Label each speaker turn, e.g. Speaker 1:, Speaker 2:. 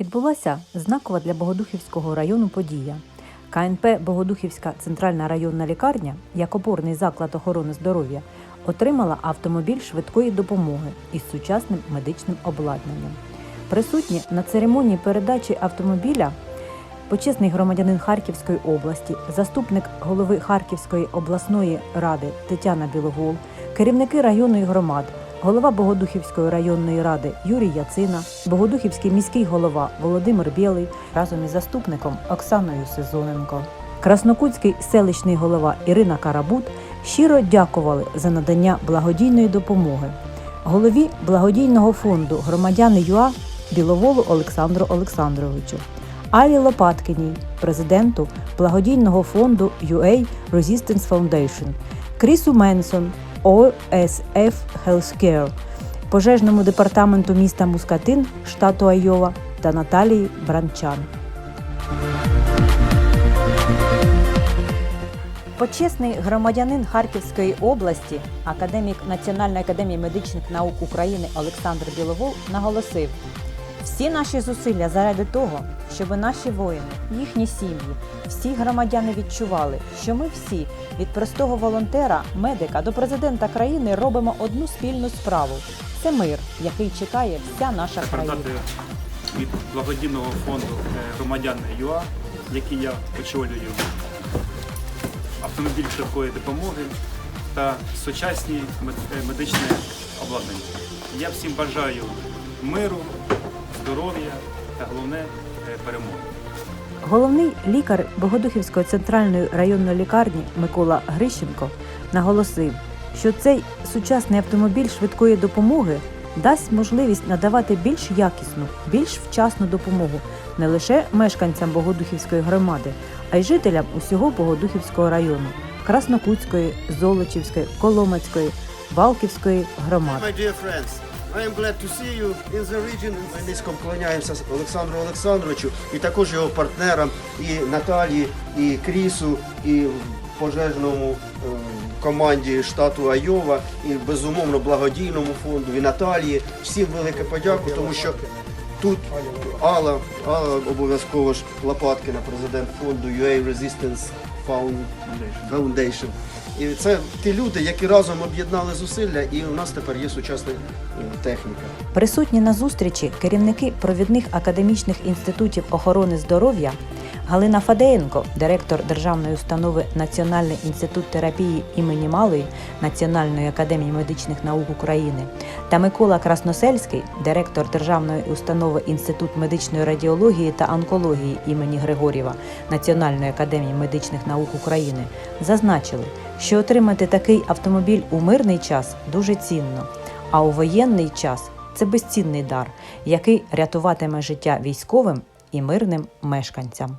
Speaker 1: Відбулася знакова для Богодухівського району подія. КНП Богодухівська центральна районна лікарня, як опорний заклад охорони здоров'я, отримала автомобіль швидкої допомоги із сучасним медичним обладнанням. Присутні на церемонії передачі автомобіля почесний громадянин Харківської області, заступник голови Харківської обласної ради Тетяна Білогол, керівники районної громад, голова Богодухівської районної ради Юрій Яцина, Богодухівський міський голова Володимир Білий разом із заступником Оксаною Сезоненко. Краснокутський селищний голова Ірина Карабут щиро дякували за надання благодійної допомоги. Голові благодійного фонду громадяни ЮА Біловолу Олександру Олександровичу, Алі Лопаткіній, президенту благодійного фонду UA Resistance Foundation, Крісу Менсон, OSF Healthcare, пожежному департаменту міста Мускатин, штату Айова та Наталії Бранчан. Почесний громадянин Харківської області, академік Національної академії медичних наук України Олександр Біловол наголосив: всі наші зусилля заради того, щоб наші воїни, їхні сім'ї, всі громадяни відчували, що ми всі від простого волонтера, медика до президента країни робимо одну спільну справу. Це мир, який чекає вся наша країна.
Speaker 2: від благодійного фонду е, громадян ЮА, який я очолюю, автомобіль швидкої допомоги та сучасні е, медичне обладнання. Я всім бажаю миру, здоров'я та головне е, перемоги.
Speaker 1: Головний лікар Богодухівської центральної районної лікарні Микола Грищенко наголосив, що цей сучасний автомобіль швидкої допомоги дасть можливість надавати більш якісну, більш вчасну допомогу не лише мешканцям Богодухівської громади, а й жителям усього Богодухівського району, Краснокутської, Золочівської, Коломацької, Валківської громад.
Speaker 3: I am glad to see you in the region. Ми низько вклоняємося Олександру Олександровичу і також його партнерам, і Наталії, і Крісу, і пожежному е, команді штату Айова, і безумовно благодійному фонду, і Наталії. Всім велике подяку, тому що тут Алла, Алла обов'язково ж Лопаткіна, президент фонду UA Resistance Found- Foundation. І це ті люди, які разом об'єднали зусилля, і у нас тепер є сучасна е, техніка.
Speaker 1: Присутні на зустрічі керівники провідних академічних інститутів охорони здоров'я Галина Фадеєнко, директор державної установи Національний інститут терапії імені Малої Національної академії медичних наук України, та Микола Красносельський, директор державної установи Інститут медичної радіології та онкології імені Григорєва Національної академії медичних наук України, зазначили, що отримати такий автомобіль у мирний час дуже цінно, а у воєнний час це безцінний дар, який рятуватиме життя військовим і мирним мешканцям.